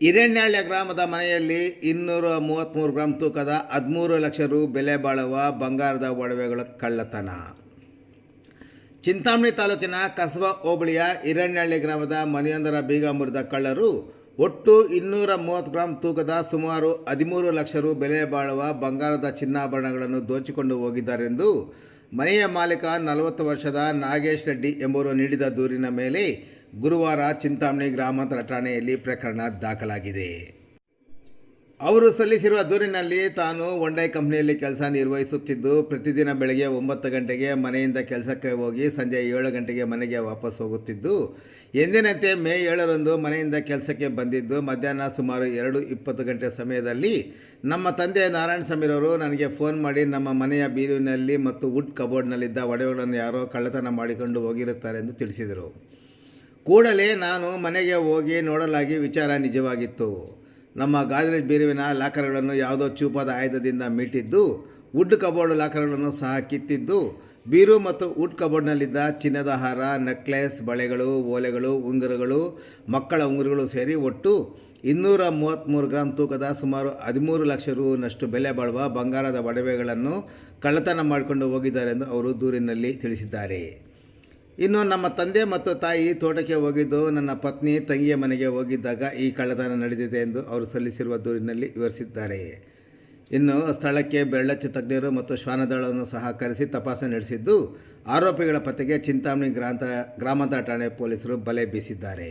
ಹಿರಣ್ಯಾಳ್ಯ ಗ್ರಾಮದ ಮನೆಯಲ್ಲಿ ಇನ್ನೂರ ಮೂವತ್ತ್ಮೂರು ಗ್ರಾಂ ತೂಕದ ಹದಿಮೂರು ಲಕ್ಷ ರು ಬೆಲೆ ಬಾಳುವ ಬಂಗಾರದ ಒಡವೆಗಳ ಕಳ್ಳತನ. ಚಿಂತಾಮಣಿ ತಾಲೂಕಿನ ಕಸಬಾ ಹೋಬಳಿಯ ಹಿರಣ್ಯಹಳ್ಳಿ ಗ್ರಾಮದ ಮನೆಯೊಂದರ ಬೀಗ ಮುರಿದ ಕಳ್ಳರು ಒಟ್ಟು ಇನ್ನೂರ ಮೂವತ್ತು ಗ್ರಾಂ ತೂಕದ ಸುಮಾರು ಹದಿಮೂರು ಲಕ್ಷ ರು ಬೆಲೆ ಬಾಳುವ ಬಂಗಾರದ ಚಿನ್ನಾಭರಣಗಳನ್ನು ದೋಚಿಕೊಂಡು ಹೋಗಿದ್ದಾರೆಂದು ಮನೆಯ ಮಾಲೀಕ ನಲವತ್ತು ವರ್ಷದ ನಾಗೇಶ್ ರೆಡ್ಡಿ ಎಂಬುವರು ನೀಡಿದ ದೂರಿನ ಮೇಲೆ ಗುರುವಾರ ಚಿಂತಾಮಣಿ ಗ್ರಾಮಾಂತರ ಠಾಣೆಯಲ್ಲಿ ಪ್ರಕರಣ ದಾಖಲಾಗಿದೆ. ಅವರು ಸಲ್ಲಿಸಿರುವ ದೂರಿನಲ್ಲಿ ತಾನು ಒಂಡೈ ಕಂಪ್ನಿಯಲ್ಲಿ ಕೆಲಸ ನಿರ್ವಹಿಸುತ್ತಿದ್ದು, ಪ್ರತಿದಿನ ಬೆಳಗ್ಗೆ ಒಂಬತ್ತು ಗಂಟೆಗೆ ಮನೆಯಿಂದ ಕೆಲಸಕ್ಕೆ ಹೋಗಿ ಸಂಜೆ ಏಳು ಗಂಟೆಗೆ ಮನೆಗೆ ವಾಪಸ್ ಹೋಗುತ್ತಿದ್ದು, ಎಂದಿನಂತೆ ಮೇ ಏಳರಂದು ಮನೆಯಿಂದ ಕೆಲಸಕ್ಕೆ ಬಂದಿದ್ದು, ಮಧ್ಯಾಹ್ನ ಸುಮಾರು ಎರಡು ಇಪ್ಪತ್ತು ಗಂಟೆ ಸಮಯದಲ್ಲಿ ನಮ್ಮ ತಂದೆ ನಾರಾಯಣ ಸಮೀರವರು ನನಗೆ ಫೋನ್ ಮಾಡಿ ನಮ್ಮ ಮನೆಯ ಬೀರುವಿನಲ್ಲಿ ಮತ್ತು ವುಡ್ ಕಬೋರ್ಡ್ನಲ್ಲಿದ್ದ ಒಡವೆಗಳನ್ನು ಯಾರೋ ಕಳ್ಳತನ ಮಾಡಿಕೊಂಡು ಹೋಗಿರುತ್ತಾರೆ ಎಂದು ತಿಳಿಸಿದರು. ಕೂಡಲೇ ನಾನು ಮನೆಗೆ ಹೋಗಿ ನೋಡಲಾಗಿ ವಿಚಾರ ನಿಜವಾಗಿತ್ತು. ನಮ್ಮ ಗಾದ್ರೇಜ್ ಬೀರುವಿನ ಲಾಕರ್ಗಳನ್ನು ಯಾವುದೋ ಚೂಪಾದ ಆಯುಧದಿಂದ ಮೀಟಿದ್ದು, ವುಡ್ ಕಬೋರ್ಡ್ ಲಾಕರ್ಗಳನ್ನು ಸಹ ಕಿತ್ತಿದ್ದು, ಬೀರು ಮತ್ತು ವುಡ್ ಕಬೋರ್ಡ್ನಲ್ಲಿದ್ದ ಚಿನ್ನದ ಹಾರ, ನೆಕ್ಲೆಸ್, ಬಳೆಗಳು, ಓಲೆಗಳು, ಉಂಗುರಗಳು, ಮಕ್ಕಳ ಉಂಗುರಗಳು ಸೇರಿ ಒಟ್ಟು ಇನ್ನೂರ ಮೂವತ್ತ್ಮೂರು ಗ್ರಾಮ್ ತೂಕದ ಸುಮಾರು ಹದಿಮೂರು ಲಕ್ಷ ರೂನಷ್ಟು ಬೆಲೆ ಬಾಳುವ ಬಂಗಾರದ ಒಡವೆಗಳನ್ನು ಕಳ್ಳತನ ಮಾಡಿಕೊಂಡು ಹೋಗಿದ್ದಾರೆ ಎಂದು ಅವರು ದೂರಿನಲ್ಲಿ ತಿಳಿಸಿದ್ದಾರೆ. ಇನ್ನು ನಮ್ಮ ತಂದೆ ಮತ್ತು ತಾಯಿ ತೋಟಕ್ಕೆ ಹೋಗಿದ್ದು, ನನ್ನ ಪತ್ನಿ ತಂಗಿಯ ಮನೆಗೆ ಹೋಗಿದ್ದಾಗ ಈ ಕಳ್ಳತನ ನಡೆದಿದೆ ಎಂದು ಅವರು ಸಲ್ಲಿಸಿರುವ ದೂರಿನಲ್ಲಿ ವಿವರಿಸಿದ್ದಾರೆ. ಇನ್ನು ಸ್ಥಳಕ್ಕೆ ಬೆಳ್ಳಚ್ಚು ತಜ್ಞರು ಮತ್ತು ಶ್ವಾನದಳವನ್ನು ಸಹ ಕರೆಸಿ ತಪಾಸಣೆ ನಡೆಸಿದ್ದು, ಆರೋಪಿಗಳ ಪತ್ತೆಗೆ ಚಿಂತಾಮಣಿ ಗ್ರಾಂತ ಗ್ರಾಮಾಂತರ ಠಾಣೆ ಪೊಲೀಸರು ಬಲೆ ಬೀಸಿದ್ದಾರೆ.